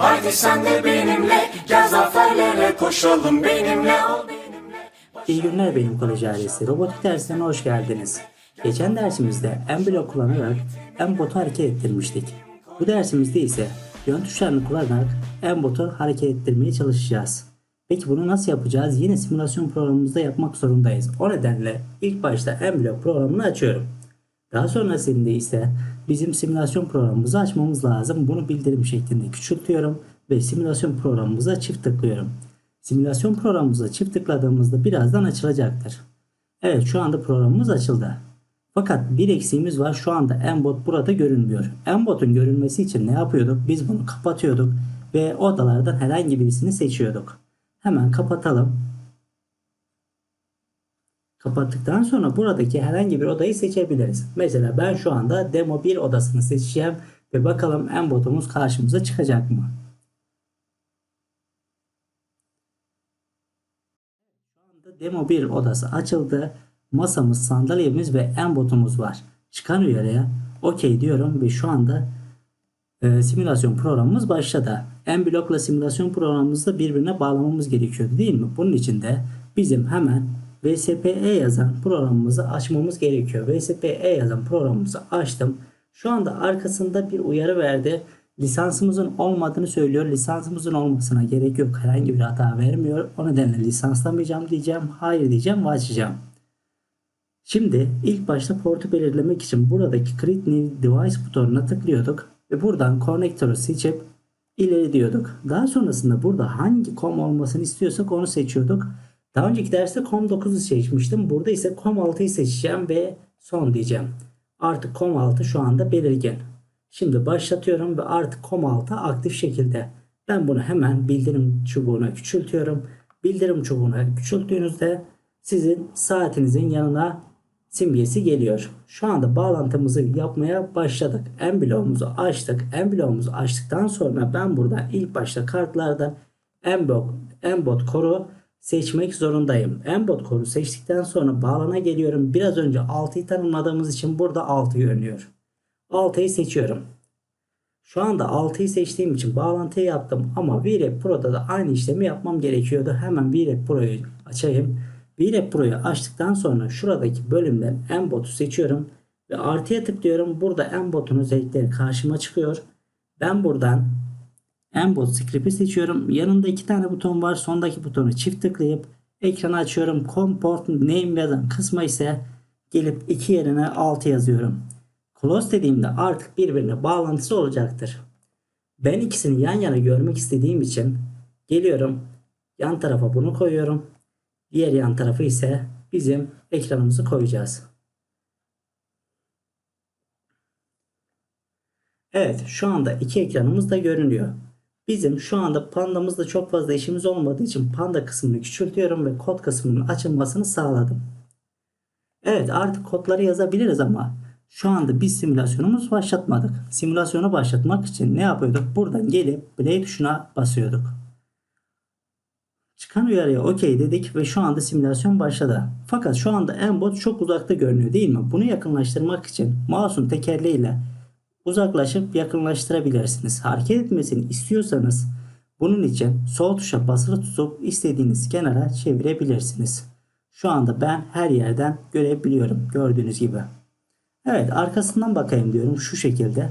Haydi sen de benimle gel zaferlere koşalım benimle ol benimle. İyi günler benim kolej ailesi. Robotik dersine hoş geldiniz. Geçen dersimizde en blok kullanarak en botu hareket ettirmiştik. Bu dersimizde ise yön tuşlarını kullanarak en botu hareket ettirmeye çalışacağız. Peki bunu nasıl yapacağız? Yine simülasyon programımızda yapmak zorundayız. O nedenle ilk başta en blok programını açıyorum. Daha sonrasında ise bizim simülasyon programımızı açmamız lazım. Bunu bildirim şeklinde küçültüyorum ve simülasyon programımıza çift tıklıyorum. Simülasyon programımıza çift tıkladığımızda birazdan açılacaktır. Evet şu anda programımız açıldı. Fakat bir eksiğimiz var. Şu anda Embot burada görünmüyor. Embot'un görünmesi için ne yapıyorduk? Biz bunu kapatıyorduk ve odalardan herhangi birisini seçiyorduk. Hemen kapatalım. Kapattıktan sonra buradaki herhangi bir odayı seçebiliriz. Mesela ben şu anda demo 1 odasını seçeceğim ve bakalım Embot'umuz karşımıza çıkacak mı? anda demo 1 odası açıldı. Masamız, sandalyemiz ve embotumuz var. Çıkan uyarıya OK diyorum ve şu anda e, simülasyon programımız başladı. En blokla simülasyon programımızı da birbirine bağlamamız gerekiyordu değil mi? Bunun için de bizim hemen VSPE yazan programımızı açmamız gerekiyor. VSPE yazan programımızı açtım. Şu anda arkasında bir uyarı verdi. Lisansımızın olmadığını söylüyor. Lisansımızın olmasına gerek yok. Herhangi bir hata vermiyor. O nedenle lisanslamayacağım diyeceğim. Hayır diyeceğim ve açacağım. Şimdi ilk başta portu belirlemek için buradaki Create New Device butonuna tıklıyorduk. Ve buradan konnektörü seçip ileri diyorduk. Daha sonrasında burada hangi COM olmasını istiyorsak onu seçiyorduk. Daha önceki derste COM9'u seçmiştim. Burada ise COM6'yı seçeceğim ve son diyeceğim. Artık COM6 şu anda belirgin. Şimdi başlatıyorum ve artık COM6 aktif şekilde. Ben bunu hemen bildirim çubuğuna küçültüyorum. Bildirim çubuğuna küçülttüğünüzde sizin saatinizin yanına simgesi geliyor. Şu anda bağlantımızı yapmaya başladık. En bloğumuzu açtık. En bloğumuzu açtıktan sonra ben burada ilk başta kartlardan Embot, Embot Core'u seçmek zorundayım. Embot Core'u seçtikten sonra bağlana geliyorum. Biraz önce 6'yı tanımladığımız için burada 6 görünüyor. 6'yı seçiyorum. Şu anda 6'yı seçtiğim için bağlantıyı yaptım ama VREP Pro'da da aynı işlemi yapmam gerekiyordu. Hemen VREP Pro'yu açayım. VREP Pro'yu açtıktan sonra şuradaki bölümden Embot'u seçiyorum ve artıya tıklıyorum. Burada Embot'un özellikleri karşıma çıkıyor. Ben buradan Embot script'i seçiyorum. Yanında iki tane buton var. Sondaki butonu çift tıklayıp ekranı açıyorum. Comport name yazan kısma ise gelip iki yerine 6 yazıyorum. Close dediğimde artık birbirine bağlantısı olacaktır. Ben ikisini yan yana görmek istediğim için geliyorum. Yan tarafa bunu koyuyorum. Diğer yan tarafı ise bizim ekranımızı koyacağız. Evet şu anda iki ekranımız da görünüyor. Bizim şu anda pandamızda çok fazla işimiz olmadığı için panda kısmını küçültüyorum ve kod kısmının açılmasını sağladım. Evet artık kodları yazabiliriz ama şu anda biz simülasyonumuz başlatmadık. Simülasyonu başlatmak için ne yapıyorduk? Buradan gelip play tuşuna basıyorduk. Çıkan uyarıya OK dedik ve şu anda simülasyon başladı. Fakat şu anda Embot çok uzakta görünüyor değil mi? Bunu yakınlaştırmak için mouse'un tekerleğiyle uzaklaşıp yakınlaştırabilirsiniz. Hareket etmesini istiyorsanız bunun için sol tuşa basılı tutup istediğiniz kenara çevirebilirsiniz. Şu anda ben her yerden görebiliyorum gördüğünüz gibi. Evet arkasından bakayım diyorum şu şekilde.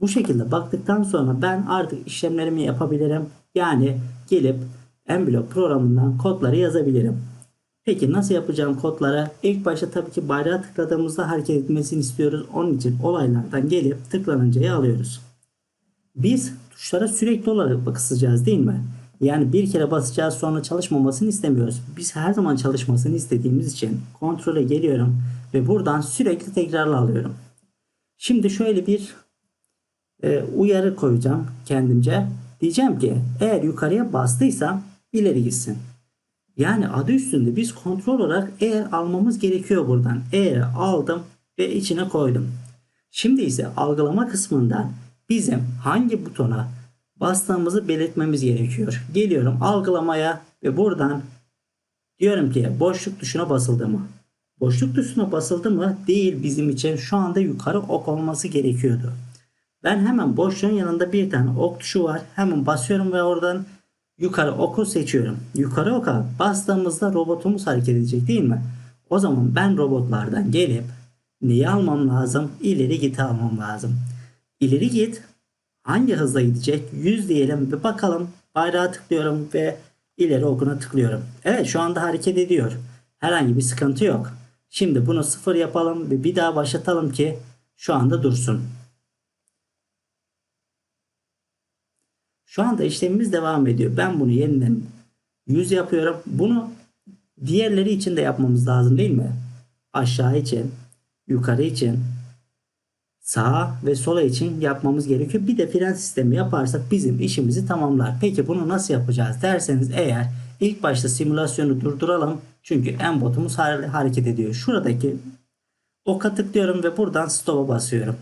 Bu şekilde baktıktan sonra ben artık işlemlerimi yapabilirim. Yani gelip Emblock programından kodları yazabilirim. Peki nasıl yapacağım kodlara? İlk başta tabii ki bayrağı tıkladığımızda hareket etmesini istiyoruz. Onun için olaylardan gelip tıklanıncayı alıyoruz. Biz tuşlara sürekli olarak basacağız değil mi? Yani bir kere basacağız sonra çalışmamasını istemiyoruz. Biz her zaman çalışmasını istediğimiz için kontrole geliyorum ve buradan sürekli tekrarla alıyorum. Şimdi şöyle bir e, uyarı koyacağım kendimce. Diyeceğim ki eğer yukarıya bastıysam ileri gitsin. Yani adı üstünde biz kontrol olarak eğer almamız gerekiyor buradan. Eğer aldım ve içine koydum. Şimdi ise algılama kısmından bizim hangi butona bastığımızı belirtmemiz gerekiyor. Geliyorum algılamaya ve buradan diyorum ki boşluk tuşuna basıldı mı? Boşluk tuşuna basıldı mı? Değil bizim için şu anda yukarı ok olması gerekiyordu. Ben hemen boşluğun yanında bir tane ok tuşu var. Hemen basıyorum ve oradan yukarı oku seçiyorum. Yukarı oka bastığımızda robotumuz hareket edecek değil mi? O zaman ben robotlardan gelip neyi almam lazım? İleri git almam lazım. İleri git hangi hızla gidecek? 100 diyelim ve bakalım. Bayrağı tıklıyorum ve ileri okuna tıklıyorum. Evet şu anda hareket ediyor. Herhangi bir sıkıntı yok. Şimdi bunu sıfır yapalım ve bir daha başlatalım ki şu anda dursun. Şu anda işlemimiz devam ediyor. Ben bunu yeniden 100 yapıyorum. Bunu diğerleri için de yapmamız lazım değil mi? Aşağı için, yukarı için, sağa ve sola için yapmamız gerekiyor. Bir de fren sistemi yaparsak bizim işimizi tamamlar. Peki bunu nasıl yapacağız derseniz eğer ilk başta simülasyonu durduralım. Çünkü en botumuz hare- hareket ediyor. Şuradaki oka tıklıyorum ve buradan stop'a basıyorum.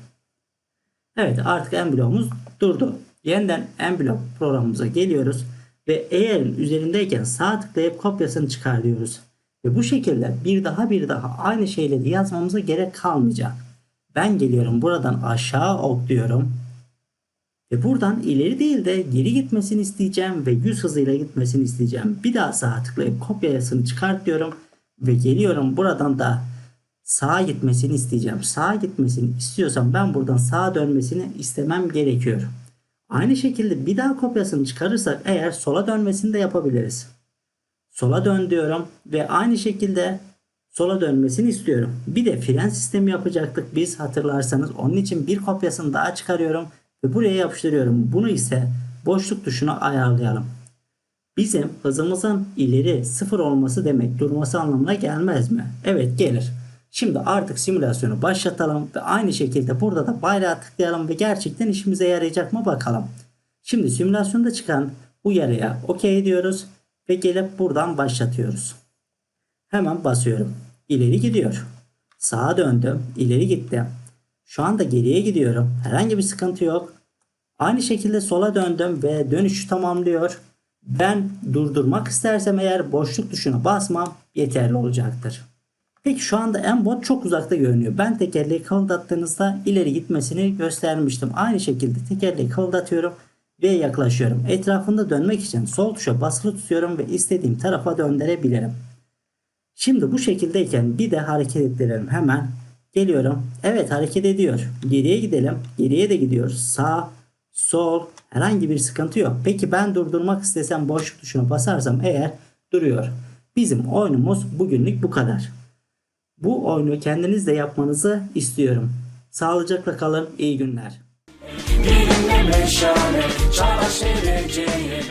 Evet artık en bloğumuz durdu. Yeniden en blok programımıza geliyoruz ve eğerin üzerindeyken sağ tıklayıp kopyasını çıkar diyoruz. Ve bu şekilde bir daha bir daha aynı şeyleri yazmamıza gerek kalmayacak. Ben geliyorum buradan aşağı ok diyorum. Ve buradan ileri değil de geri gitmesini isteyeceğim ve 100 hızıyla gitmesini isteyeceğim. Bir daha sağa tıklayıp kopyasını çıkart diyorum. Ve geliyorum buradan da sağa gitmesini isteyeceğim. Sağa gitmesini istiyorsam ben buradan sağa dönmesini istemem gerekiyor. Aynı şekilde bir daha kopyasını çıkarırsak eğer sola dönmesini de yapabiliriz. Sola dön diyorum ve aynı şekilde sola dönmesini istiyorum. Bir de fren sistemi yapacaktık biz hatırlarsanız. Onun için bir kopyasını daha çıkarıyorum ve buraya yapıştırıyorum. Bunu ise boşluk tuşuna ayarlayalım. Bizim hızımızın ileri sıfır olması demek durması anlamına gelmez mi? Evet gelir. Şimdi artık simülasyonu başlatalım ve aynı şekilde burada da bayrağı tıklayalım ve gerçekten işimize yarayacak mı bakalım. Şimdi simülasyonda çıkan uyarıya okey diyoruz ve gelip buradan başlatıyoruz. Hemen basıyorum. İleri gidiyor. Sağa döndüm. ileri gittim. Şu anda geriye gidiyorum. Herhangi bir sıkıntı yok. Aynı şekilde sola döndüm ve dönüşü tamamlıyor. Ben durdurmak istersem eğer boşluk tuşuna basmam yeterli olacaktır. Peki şu anda Embot çok uzakta görünüyor. Ben tekerleği kıvıldattığınızda ileri gitmesini göstermiştim. Aynı şekilde tekerleği kıvıldatıyorum ve yaklaşıyorum. Etrafında dönmek için sol tuşa basılı tutuyorum ve istediğim tarafa döndürebilirim. Şimdi bu şekildeyken bir de hareket ettirelim hemen. Geliyorum. Evet hareket ediyor. Geriye gidelim. Geriye de gidiyor. Sağ, sol herhangi bir sıkıntı yok. Peki ben durdurmak istesem boşluk tuşuna basarsam eğer duruyor. Bizim oyunumuz bugünlük bu kadar. Bu oyunu kendiniz de yapmanızı istiyorum. Sağlıcakla kalın. İyi günler. Benimle meşale Çağdaş geleceğe